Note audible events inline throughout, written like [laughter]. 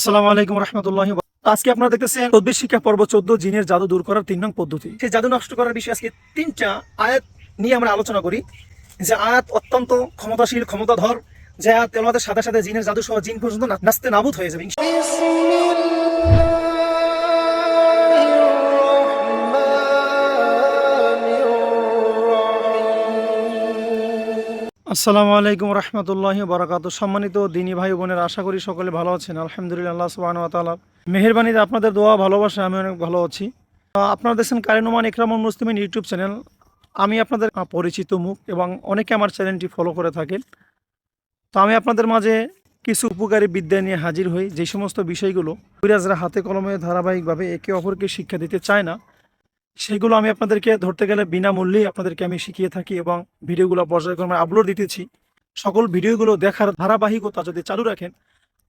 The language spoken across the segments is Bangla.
আসসালামু আলাইকুম রহমতুল্লাহ আজকে আপনারা দেখতেছেন তদ্বির শিক্ষা পর্ব চোদ্দ জিনের জাদু দূর করার তিন নং পদ্ধতি। সেই জাদু নষ্ট করার বিষয়ে আজকে তিনটা আয়াত নিয়ে আমরা আলোচনা করি। যে আয়াত অত্যন্ত ক্ষমতাশীল, ক্ষমতাধর, যে আয়াত তেলাওয়াতের সাথে সাথে জিনের জাদু সহ জিন পর্যন্ত নাচতে নাবুদ হয়ে যাবে। আসসালামু আলাইকুম রহমতুল্লাহ বারাকাত সম্মানিত দিনী ভাই বোনের, আশা করি সকলে ভালো আছেন। আলহামদুলিল্লাহ সুবাহ মেহরবানিতে আপনাদের দোয়া, ভালোবাসা, আমি অনেক ভালো আছি। আপনারা দেখছেন কারিনুমান ইকরামুল মুসলিমের ইউটিউব চ্যানেল। আমি আপনাদের পরিচিত মুখ এবং অনেকে আমার চ্যানেলটি ফলো করে থাকেন। তো আমি আপনাদের মাঝে কিছু উপকারী বিদ্যা নিয়ে হাজির হই। যে সমস্ত বিষয়গুলো কবিরাজরা হাতে কলমে ধারাবাহিকভাবে একে অপরকে শিক্ষা দিতে চায় না সেগুলো আমি আপনাদেরকে ধরতে গেলে বিনামূল্যেই আপনাদেরকে আমি শিখিয়ে থাকি এবং ভিডিওগুলো পর্যায়ক্রমে আপলোড দিতেছি। সকল ভিডিওগুলো দেখার ধারাবাহিকতা যদি চালু রাখেন,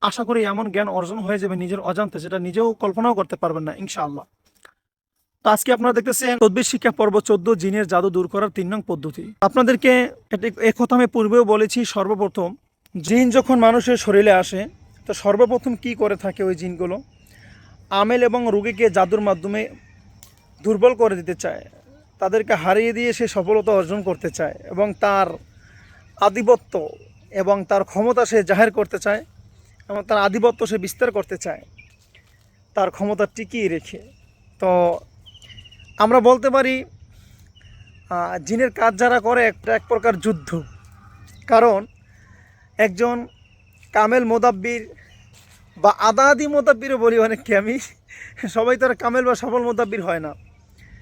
আশা করি এমন জ্ঞান অর্জন হয়ে যাবে নিজের অজান্তে যেটা নিজেও কল্পনাও করতে পারবেন না, ইনশাআল্লাহ। তো আজকে আপনারা দেখতেছেন, তদ্বির শিক্ষা পর্ব চোদ্দ, জিনের জাদু দূর করার তিন নং পদ্ধতি। আপনাদেরকে এটি- এ কথা আমি পূর্বেও বলেছি, সর্বপ্রথম জিন যখন মানুষের শরীরে আসে, তো সর্বপ্রথম কি করে থাকে ওই জিনগুলো? আমেল এবং রুগীকে জাদুর মাধ্যমে দুর্বল করে দিতে চায়, তাদেরকে হারিয়ে দিয়ে সে সফলতা অর্জন করতে চায় এবং তার আধিপত্য এবং তার ক্ষমতা সে জাহের করতে চায় এবং তার আধিপত্য সে বিস্তার করতে চায়, তার ক্ষমতা টিকিয়ে রেখে। তো আমরা বলতে পারি জিনের কাজ যারা করে একটা এক প্রকার যুদ্ধ। কারণ একজন কামেল মোদাব্বির বা আদা আদি মোদাব্বিরও বলি অনেককে আমি, সবাই তো আর কামেল বা সফল মোদাব্বির হয় না।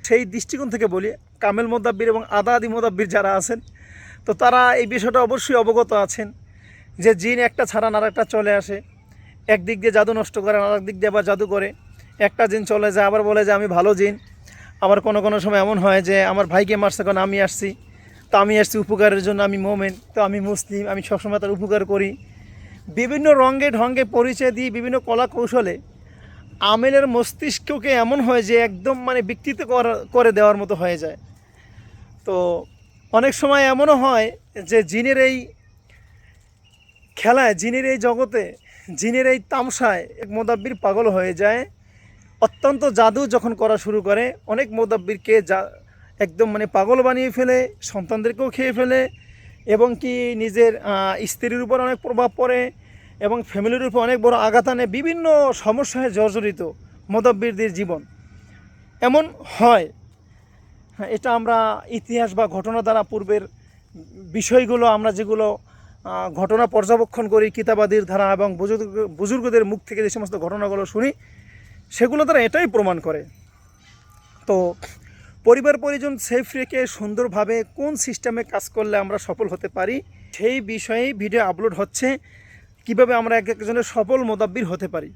সেই দৃষ্টিকোণ থেকে বলি, কামেল মোদাব্বির এবং আদা আদি মোদাব্বির যারা আছেন, তো তারা এই বিষয়টা অবশ্যই অবগত আছেন যে জিন একটা ছাড়া আর একটা চলে আসে। একদিক দিয়ে জাদু নষ্ট করে আর দিক দিয়ে আবার জাদু করে। একটা জিন চলে যায়, আবার বলে যে আমি ভালো জিন। আবার কোনো কোনো সময় এমন হয় যে আমার ভাইকে মারছে কারণ আমি আসছি, তো আমি আসছি উপকারের জন্য, আমি মোমেন, তো আমি মুসলিম, আমি সবসময় তার উপকার করি। বিভিন্ন রঙে ঢঙ্গে পরিচয় দিয়ে বিভিন্ন কলা কৌশলে আমেলের মস্তিষ্ককে এমন হয় যে একদম মানে বিকৃত করে দেওয়ার মতো হয়ে যায়। তো অনেক সময় এমনও হয় যে জিনের এই খেলায়, জিনের এই জগতে, জিনের এই তামসায় এক মোদাব্বির পাগল হয়ে যায়। অত্যন্ত জাদু যখন করা শুরু করে, অনেক মোদাব্বিরকে যা একদম মানে পাগল বানিয়ে ফেলে, সন্তানদেরকেও খেয়ে ফেলে এবং কি নিজের স্ত্রীর উপর অনেক প্রভাব পড়ে। এবং ফ্যামিলির উপর অনেক বড় আঘাত আনে বিভিন্ন সমস্যায় জর্জরিত মোদাব্বিরদের জীবন। এমন হয় হ্যাঁ, এটা আমরা ইতিহাস বা ঘটনা দ্বারা পূর্বের বিষয়গুলো আমরা যেগুলো ঘটনা পর্যবেক্ষণ করি কিতাবাদির ধারা এবং বুজুর্গ বুজুর্গদের মুখ থেকে যে সমস্ত ঘটনাগুলো শুনি সেগুলো তারা এটাই প্রমাণ করে। তো পরিবার পরিজন সেফ রেখে সুন্দরভাবে কোন সিস্টেমে কাজ করলে আমরা সফল হতে পারি সেই বিষয়ে ভিডিও আপলোড হচ্ছে। কীভাবে আমরা এক একজনের সফল মোদাব্বির হতে পারি।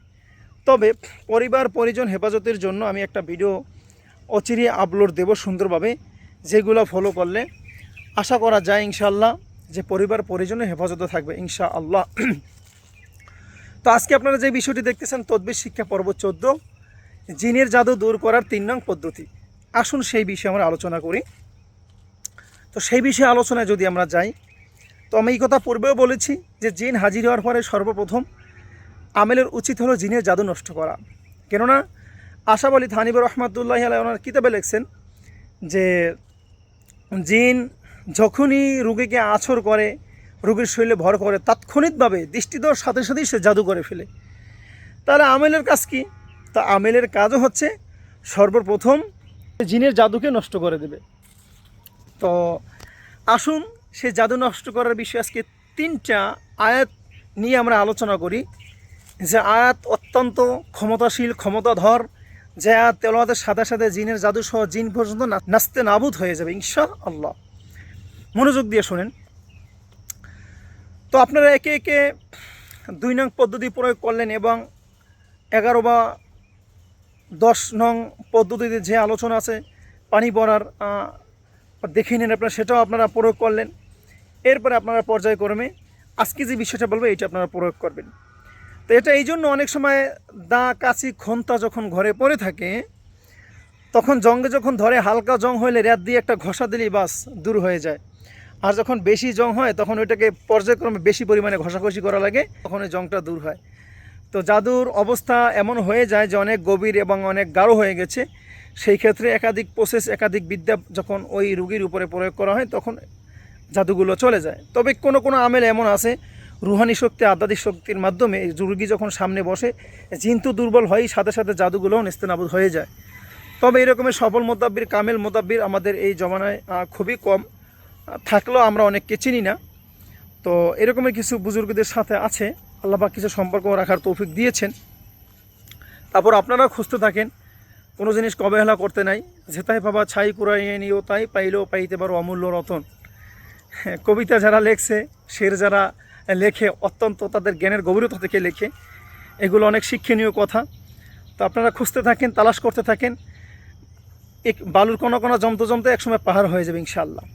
তবে পরিবার, পরিজন হেফাজতের জন্য আমি একটা ভিডিও অচিরে আপলোড দেব সুন্দরভাবে, যেগুলো ফলো করলে আশা করা যায় ইনশাআল্লাহ যে পরিবার, পরিজনের হেফাজতে থাকবে ইনশা আল্লাহ তো আজকে আপনারা যে বিষয়টি দেখতেছেন, তদ্বির শিক্ষা পর্ব চোদ্দ, জিনের জাদু দূর করার তিন নং পদ্ধতি। আসুন সেই বিষয়ে আমরা আলোচনা করি। তো সেই বিষয়ে আলোচনায় যদি আমরা যাই তো আমি এই কথা পূর্বেও বলেছি যে জিন হাজির হওয়ার পরে সর্বপ্রথম আমেলের উচিত হলো জিনের জাদু নষ্ট করা। কেননা আশাব আলী থানিবুর রহমতুল্লাহ আলাই ওনার কিতাবে লিখছেন যে জিন যখনই রুগীকে আছর করে, রুগীর শরীরে ভর করে, তাৎক্ষণিকভাবে দৃষ্টিদোর সাথে সাথেই সে জাদু করে ফেলে। তাহলে আমেলের কাজ কি? তা আমেলের কাজও হচ্ছে সর্বপ্রথম জিনের জাদুকে নষ্ট করে দেবে। তো আসুন সে জাদু নষ্ট করার বিষয়ে আজকে তিনটা আয়াত নিয়ে আমরা আলোচনা করি। যে আয়াত অত্যন্ত ক্ষমতাশীল, ক্ষমতাধর, যে আয়াত তেলাওয়াতের সাথে সাথে জিনের জাদু সহ জিন পর্যন্ত নাচতে নাবুদ হয়ে যাবে ইনশা আল্লাহ মনোযোগ দিয়ে শোনেন। তো আপনারা একে একে দুই নং পদ্ধতি প্রয়োগ করলেন এবং এগারো বা দশ নং পদ্ধতিতে যে আলোচনা আছে, পানি পড়ার দেখে নিন আপনারা, সেটাও আপনারা প্রয়োগ করলেন। এরপরে আপনারা পর্যায়ক্রমে আজকে যে বিষয়টা বলব এটা আপনারা প্রয়োগ করবেন। তো এটা এই জন্য অনেক সময় দা, কাশি, খন্তা যখন ঘরে পড়ে থাকে, তখন জঙ্গে যখন ধরে হালকা জং হইলে রাত দিয়ে একটা ঘষা দিলেই বাস দূর হয়ে যায়। আর যখন বেশি জং হয়, তখন ওইটাকে পর্যায়ক্রমে বেশি পরিমাণে ঘষাঘষি করা লাগে, তখন ওই জংটা দূর হয়। তো জাদুর অবস্থা এমন হয়ে যায় যে অনেক গভীর এবং অনেক গাঢ় হয়ে গেছে। সেই ক্ষেত্রে একাধিক প্রসেস একাধিক বিদ্যা যখন ওই রুগীর উপরে প্রয়োগ করা হয়, তখন জাদুগুলো চলে যায়। তবে কোনো কোনো আমেল এমন আছে রুহানি শক্তি আধ্যাত্মিক শক্তির মাধ্যমে রুগী যখন সামনে বসে জিন তো দুর্বল হয়ই সাথে সাথে জাদুগুলোও নেস্তেনাবুদ হয়ে যায়। তবে এরকমের সফল মোতাব্বির কামেল মোতাব্বির আমাদের এই জমানায় খুবই কম। থাকলেও আমরা অনেককে চিনি না। তো এরকমের কিছু বুজুর্গদের সাথে আছে। আল্লাপাক কিছু সম্পর্ক রাখার তৌফিক দিয়েছেন। তারপর আপনারা খুঁজতে থাকেন কোনো জিনিস কবেহেলা করতে নাই। যেতাই পাবা ছাই কুড়াইয়ে নিও তাই পাইলেও পাইতে পারো অমূল্য রতন। হ্যাঁ, কবিতা যারা লেখছে, শের যারা লেখে, অত্যন্ত তাদের জ্ঞানের গভীরতা থেকে লেখে। এগুলো অনেক শিক্ষণীয় কথা। তো আপনারা খুঁজতে থাকেন, তালাশ করতে থাকেন। এক বালুর কোনো কোনো জমতে জমতে একসময় পাহাড় হয়ে যাবে ইনশাল্লাহ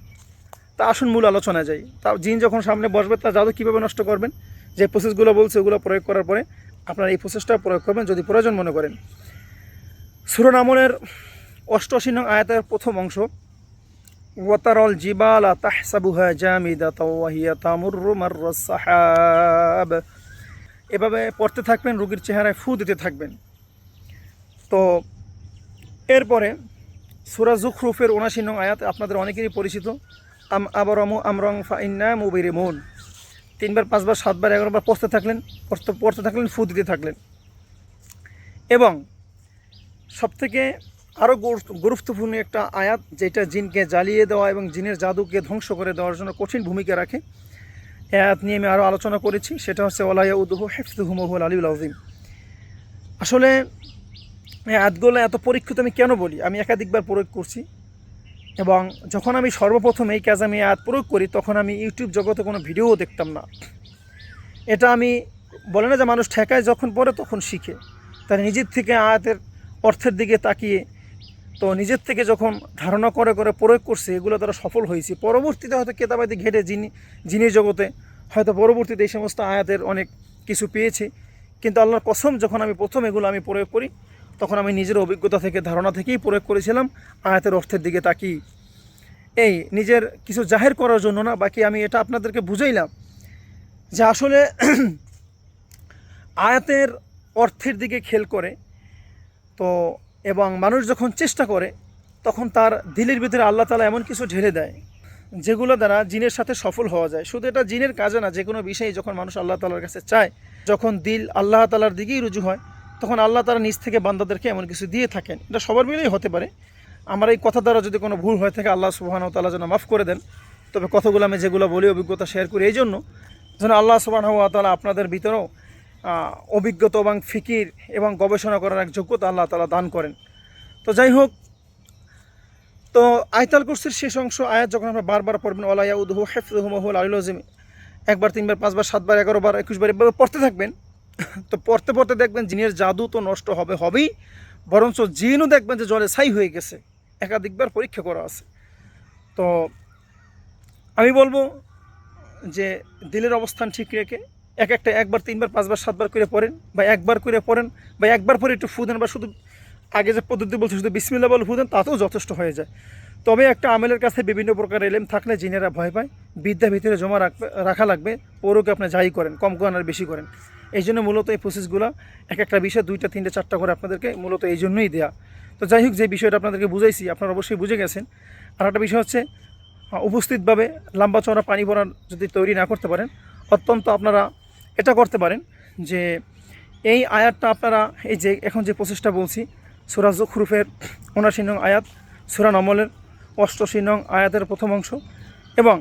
তা আসুন মূল আলোচনা যাই। তা জিন যখন সামনে বসবে তা জাদু কীভাবে নষ্ট করবেন? যে প্রসেসগুলো বলছে, ওগুলো প্রয়োগ করার পরে আপনারা এই প্রসেসটা প্রয়োগ করবেন, যদি প্রয়োজন মনে করেন। সুরনামনের অষ্টআশি নং আয়াতের প্রথম অংশ ওয়াতারল জিবালা তাহসাবুহা জামিদা তাওয়াহিয়া তামুরু মাররাস সাহাব এভাবে পড়তে থাকবেন, রুগীর চেহারায় ফু দিতে থাকবেন। তো এরপরে সুরা জুখরুফের উনাশি নং আয়াত আপনাদের অনেকেরই পরিচিত। আম আবরমু আমরং ফাইন্না মুবিরে মন তিনবার, পাঁচবার, সাতবার, এগারোবার পড়তে থাকলেন, পড়তে পড়তে থাকলেন, ফু দিতে থাকলেন। এবং সবথেকে আরও গুরুত্বপূর্ণ একটা আয়াত, যেটা জিনকে জ্বালিয়ে দেওয়া এবং জিনের জাদুকে ধ্বংস করে দেওয়ার জন্য কঠিন ভূমিকা রাখে। এ আয়াত নিয়ে আমি আরও আলোচনা করেছি। সেটা হচ্ছে ওলাইয়া উদ্দুহু হেফতুহুমহুল আলিউল আজিম আসলে আয়াতগুলো এত পরীক্ষিত আমি কেন বলি? আমি একাধিকবার প্রয়োগ করছি। এবং যখন আমি সর্বপ্রথম এই কাজ আমি আয়াত প্রয়োগ করি, তখন আমি ইউটিউব জগতে কোনো ভিডিওও দেখতাম না। এটা আমি বলে না যে মানুষ ঠেকায়, যখন পড়ে তখন শিখে। তার নিজের থেকে আয়াতের অর্থের দিকে তাকিয়ে তো নিজের থেকে যখন ধারণা করে করে প্রয়োগ করছে, এগুলো তারা সফল হয়েছে। পরবর্তীতে হয়তো কেতাবাদি ঘেটে যিনি যিনি জগতে হয়তো পরবর্তীতে এই সমস্ত আয়াতের অনেক কিছু পেয়েছে। কিন্তু আল্লাহর কসম, যখন আমি প্রথম এগুলো আমি প্রয়োগ করি, তখন আমি নিজের অভিজ্ঞতা থেকে, ধারণা থেকেই প্রয়োগ করেছিলাম। আয়াতের অর্থের দিকে তাকিয়ে। এই নিজের কিছু জাহের করার জন্য না, বাকি আমি এটা আপনাদেরকে বুঝাইলাম যে আসলে [clears throat] আয়াতের অর্থের দিকে খেল করে। তো এবং মানুষ যখন চেষ্টা করে, তখন তার দিলের ভিতরে আল্লাহ তালা এমন কিছু ঢেলে দেয়, যেগুলো দ্বারা জিনের সাথে সফল হওয়া যায়। শুধু এটা জিনের কাজে না যে কোনো বিষয়ে যখন মানুষ আল্লাহ তালার কাছে চায়, যখন দিল আল্লাহ তালার দিকেই রুজু হয়, তখন আল্লাহ তালা নিজ থেকে বান্দাদেরকে এমন কিছু দিয়ে থাকেন। এটা সবার মিলেই হতে পারে। আমার এই কথা দ্বারা যদি কোনো ভুল হয়ে থাকে, আল্লাহ সুবাহান তালা যেন মাফ করে দেন। তবে কথাগুলো আমি যেগুলো বলি, অভিজ্ঞতা শেয়ার করি এই জন্য যেন আল্লাহ সুবাহ তালা আপনাদের ভিতরেও অভিজ্ঞতা এবং ফিকির এবং গবেষণা করার এক যোগ্যতা আল্লাহ তালা দান করেন। তো যাই হোক, তো আয়তাল কুরসির শেষ অংশ আয়াত যখন আমরা বারবার পড়বেন ওলাইয়া উদহু হেফুল আলিম একবার, তিনবার, পাঁচবার, সাতবার, এগারোবার, একুশবার, এভাবে পড়তে থাকবেন। তো পড়তে পড়তে দেখবেন জিনের জাদু তো নষ্ট হবে হবেই, বরঞ্চ জিনও দেখবেন যে জলে ছাই হয়ে গেছে। একাধিকবার পরীক্ষা করা আছে। তো আমি বলব যে দিলের অবস্থান ঠিক রেখে এক একটা একবার, তিনবার, পাঁচবার, সাতবার করে পড়েন বা একবার করে পড়েন বা একবার পরে একটু ফু দেন বা শুধু আগে যে পদ্ধতি বলছে, শুধু বিসমিল্লা বল ফু দেন, তাতেও যথেষ্ট হয়ে যায়। তবে একটা আমেলের কাছে বিভিন্ন প্রকার এলেম থাকলে জিনেরা ভয় পায়, বিদ্যা ভিতরে জমা রাখবে, রাখা লাগবে, পৌরকে আপনি যাই করেন, কম করেন আর বেশি করেন। এই জন্য মূলত এই প্রসেসগুলো এক একটা বিষয় দুইটা, তিনটে, চারটা করে আপনাদেরকে মূলত এই জন্যই দেয়া। তো যাই হোক, যে বিষয়টা আপনাদেরকে বুঝাইছি, আপনারা অবশ্যই বুঝে গেছেন। আর একটা বিষয় হচ্ছে উপস্থিতভাবে লম্বা চওড়া পানি ভরার যদি তৈরি না করতে পারেন, অত্যন্ত আপনারা এটা করতে পারেন যে এই আয়াতটা আপনারা, এই যে এখন যে প্রচেষ্টা বলছি, সুরা জুখরুফের উনাশি নং আয়াত, সুরা নমলের অষ্টশী নং আয়াতের প্রথম অংশ এবং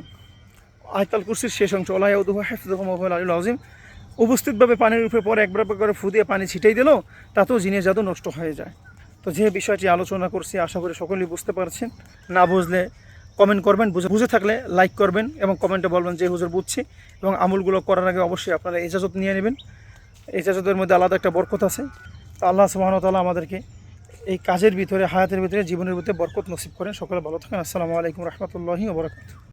আয়তাল কুরসির শেষ অংশ ওলাইউদ্দুহ আজিম উপস্থিতভাবে পানির উপরে পরে একবার করে ফু দিয়ে পানি ছিটেই দিল, তাতেও জিনিস জাদু নষ্ট হয়ে যায়। তো যে বিষয়টি আলোচনা করছি, আশা করি সকলেই বুঝতে পারছেন। না বুঝলে কমেন্ট করবেন, বুঝে বুঝে থাকলে লাইক করবেন এবং কমেন্টে বলবেন যে, হুজুর, বুঝছি। এবং আমুলগুলো করার আগে অবশ্যই আপনারা এজাজত নিয়ে নেবেন। ইজাজতের মধ্যে আলাদা একটা বরকত আছে। তো আল্লাহ সুবাহতাল্লাহ আমাদেরকে এই কাজের ভিতরে, হায়াতের ভিতরে, জীবনের ভিতরে বরকত নসিব করেন। সকলে ভালো থাকেন। আসসালামু আলাইকুম রহমতুল্লাহি ওবরাকাতুহ